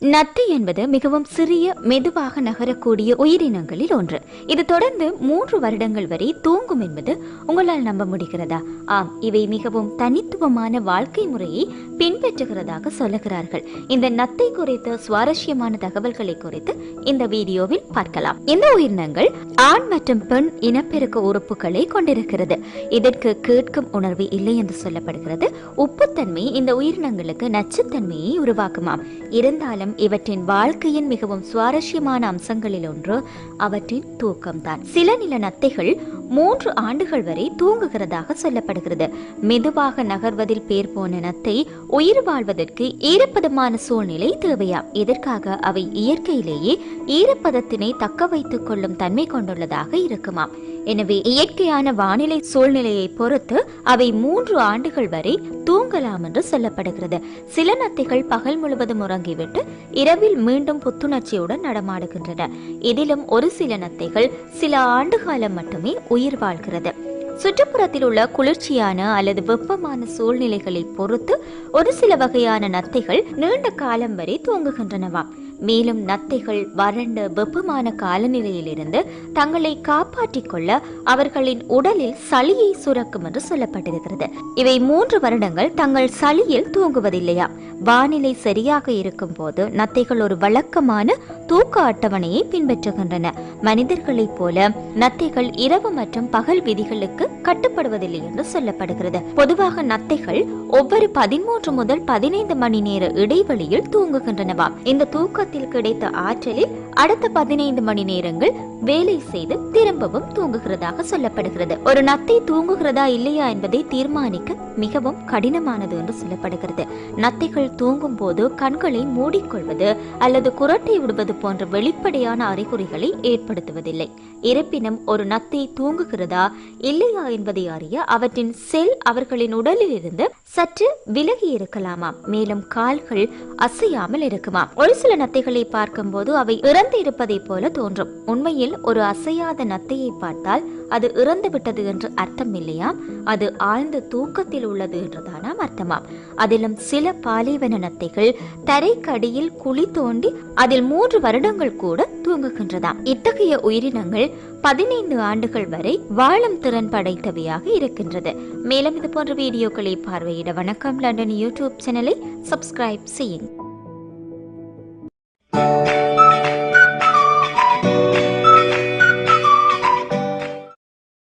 நத்தை என்பது மிகவும் சிறிய மெதுவாக நகரக்கூடிய உயிரினங்களில் ஒன்று. இது தொடர்ந்து மூன்று வருடங்கள் வரை தூங்கும் என்பது உங்களால் நம்ப முடிகிறதா? ஆம் இவை மிகவும் தனித்துவமான வாழ்க்கை முறையை பின்பற்றுகிறதாக சொல்லுகிறார்கள். இந்த நத்தை குறித்த சுவாரஸ்யமான தகவல்களை குறித்து இந்த வீடியோவில் பார்க்கலாம். இந்த உயிரினங்கள் ஆண் மற்றும் பெண் இனப்பெருக்க உறுப்புகளை கொண்டிருக்கிறது. இதற்கு கேட்கும் உணர்வு இல்லை என்று சொல்லப்படுகிறது. உப்புத்தன்மை இந்த உயிரினங்களுக்கு நச்சுத்தன்மையை உருவாக்குமாம். இருந்தாலும் இவற்றின் வாழ்க்கையின் மிகவும் சுவாரஸ்யமான அம்சங்களில் ஒன்று அவற்றின் தூக்கம்தான். சில நில நத்தைகள் மூன்று ஆண்டுகள் வரை தூங்குகிறதாக சொல்லப்படுகிறது. மெதுவாக நகர்வதில் பேர் போன நத்தை உயிர் வாழ்வதற்கு ஈரப்பதமான சூழ்நிலை தேவையாம். இதற்காக அவை இயற்கையிலேயே ஈரப்பதத்தினை தக்க வைத்துக் கொள்ளும் தன்மை கொண்டுள்ளதாக இருக்குமாம். எனவே இயற்கையான வானிலை சூழ்நிலையை பொறுத்து அவை மூன்று ஆண்டுகள் வரை தூங்கலாம் என்று சொல்லப்படுகிறது. சில நத்தைகள் பகல் முழுவதும் உறங்கிவிட்டு இரவில் மீண்டும் புத்துணர்ச்சியுடன் நடமாடுகின்றன. இதிலும் ஒரு சில நத்தைகள் சில ஆண்டு காலம் மட்டுமே உயிர் வாழ்கிறது. சுற்றுப்புறத்தில் உள்ள குளிர்ச்சியான அல்லது வெப்பமான சூழ்நிலைகளை பொறுத்து ஒரு சில வகையான நத்தைகள் நீண்ட காலம் வரை தூங்குகின்றனவாம். மேலும் நத்தைகள் வறண்ட வெப்பமான காலநிலையிலிருந்து தங்களை காப்பாற்றிக் கொள்ள அவர்களின் உடலில் சளியை சுரக்கும் என்று சொல்லப்பட்டிருக்கிறது. இவை மூன்று வருடங்கள் தங்கள் சளியில் தூங்குவதில்லையா? வானிலை சரியாக இருக்கும் போது நத்தைகள் ஒரு வழக்கமான தூக்க அட்டவணையை பின்பற்றுகின்றன. மனிதர்களைப் போல நத்தைகள் இரவு மற்றும் பகல் விதிகளுக்கு கட்டுப்படுவதில்லை என்று சொல்லப்படுகிறது. பொதுவாக நத்தைகள் ஒவ்வொரு பதிமூன்று முதல் பதினைந்து மணி நேர இடைவெளியில் தூங்குகின்றனவாம் இந்த தூக்க தூக்கத்தில் கிடைத்த ஆற்றலில் அடுத்த பதினைந்து மணி நேரங்கள் வேலை செய்து திரும்பவும் தூங்குகிறதாக சொல்லப்படுகிறது. ஒரு நத்தை தூங்குகிறதா இல்லையா என்பதை தீர்மானிக்க மிகவும் கடினமானது என்று சொல்லப்படுகிறது. நத்தைகள் தூங்கும் போது கண்களை மூடிக்கொள்வது அல்லது குரட்டை விடுவது போன்ற வெளிப்படையான அறிகுறிகளை ஏற்படுத்துவதில்லை. இருப்பினும் ஒரு நத்தை தூங்குகிறதா இல்லையா என்பதை அறிய அவற்றின் செல் அவர்களின் உடலில் இருந்து சற்று விலகி இருக்கலாமா மேலும் கால்கள் அசையாமல் இருக்குமா ஒரு சில நத்தை நத்தைகளை பார்க்கும்போது அவை இறந்து இருப்பதைப் போல தோன்றும். உண்மையில் ஒரு அசையாத நத்தையை பார்த்தால் அது இறந்து விட்டது என்று அர்த்தம் இல்லையாம் அது ஆழ்ந்த தூக்கத்தில் உள்ளது என்றுதானாம் அர்த்தமாம். அதிலும் சில பாலைவன நத்தைகள் தரைக்கடியில் குழி தோண்டி அதில் மூன்று வருடங்கள் கூட தூங்குகின்றதாம். இத்தகைய உயிரினங்கள் பதினைந்து ஆண்டுகள் வரை வாழும் திறன் படைத்தவையாக இருக்கின்றது. மேலும் இது போன்ற வீடியோக்களை பார்வையிட வணக்கம். லண்டன் யூடியூப் சேனலை சப்ஸ்கிரைப் செய்யுங்கள்.